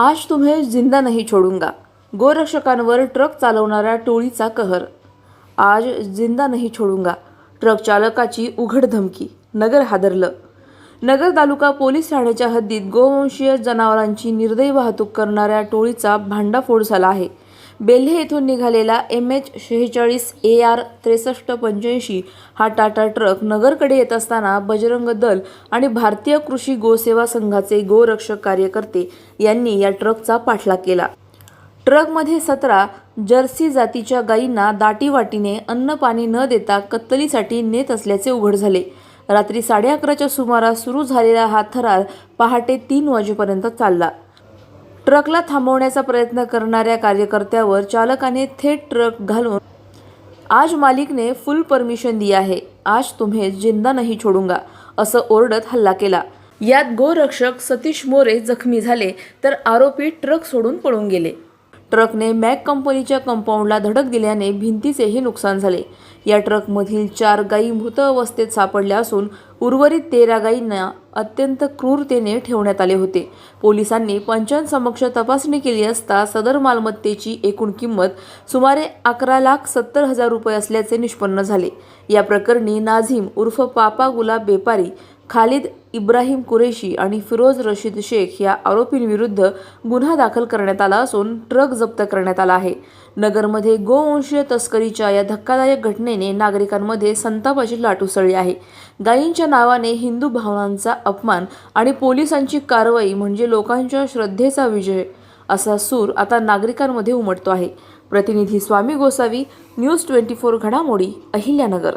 आज तुम्हें जिंदा नहीं छोडूंगा. गोरक्षकांवर ट्रक चालवणाऱ्या टोळीचा कहर. आज जिंदा नाही छोडूंगा. ट्रक चालकाची उघड धमकी. नगर हादरलं. नगर तालुका पोलीस ठाण्याच्या हद्दीत गोवंशीय जनावरांची निर्दयी वाहतूक करणाऱ्या टोळीचा भांडाफोड झाला आहे. बेल्हे येथून निघालेला एम एच शेहेचाळीस ए आर त्रेसष्ट पंच्याऐंशी हा टाटा ट्रक नगरकडे येत असताना बजरंग दल आणि भारतीय कृषी गोसेवा संघाचे गोरक्षक कार्यकर्ते यांनी या ट्रकचा पाठलाग केला. ट्रकमध्ये सतरा जर्सी जातीच्या गायींना दाटीवाटीने अन्न पाणी न देता कत्तलीसाठी नेत असल्याचे उघड झाले. रात्री साडे अकराच्या सुमारास सुरू झालेला हा थरार पहाटे तीन वाजेपर्यंत चालला. ट्रकला थांबवण्याचा प्रयत्न करणाऱ्या कार्यकर्त्यावर चालकाने थेट ट्रक घालून आज मालिकने फुल परमिशन दिया आहे. आज तुम्हे जिंदा नाही छोडूंगा असं ओरडत हल्ला केला. यात गोरक्षक सतीश मोरे जखमी झाले तर आरोपी ट्रक सोडून पळून गेले. ट्रकने मॅक कंपनीच्या कंपाऊंडला धडक दिल्याने भिंतीचेही नुकसान झाले. या ट्रकमधील चार गायी मृत अवस्थेत सापडल्या असून उर्वरित तेरा गायींना अत्यंत क्रूरतेने ठेवण्यात आले होते. पोलिसांनी पंचांसमक्ष तपासणी केली असता सदर मालमत्तेची एकूण किंमत सुमारे अकरा लाख सत्तर हजार रुपये असल्याचे निष्पन्न झाले. या प्रकरणी नाझीम उर्फ पापा गुलाब बेपारी खालिद इब्राहिम कुरेशी आणि फिरोज रशीद शेख या आरोपींविरुद्ध गुन्हा दाखल करण्यात आला असून ट्रक जप्त करण्यात आला आहे. नगरमध्ये गोवंशीय तस्करीच्या या धक्कादायक घटनेने नागरिकांमध्ये संतापाची लाट उसळली आहे. गायींच्या नावाने हिंदू भावनांचा अपमान आणि पोलिसांची कारवाई म्हणजे लोकांच्या श्रद्धेचा विजय असा सूर आता नागरिकांमध्ये उमटतो आहे. प्रतिनिधी Swami Gosavi news twenty four घडामोडी अहिल्यानगर.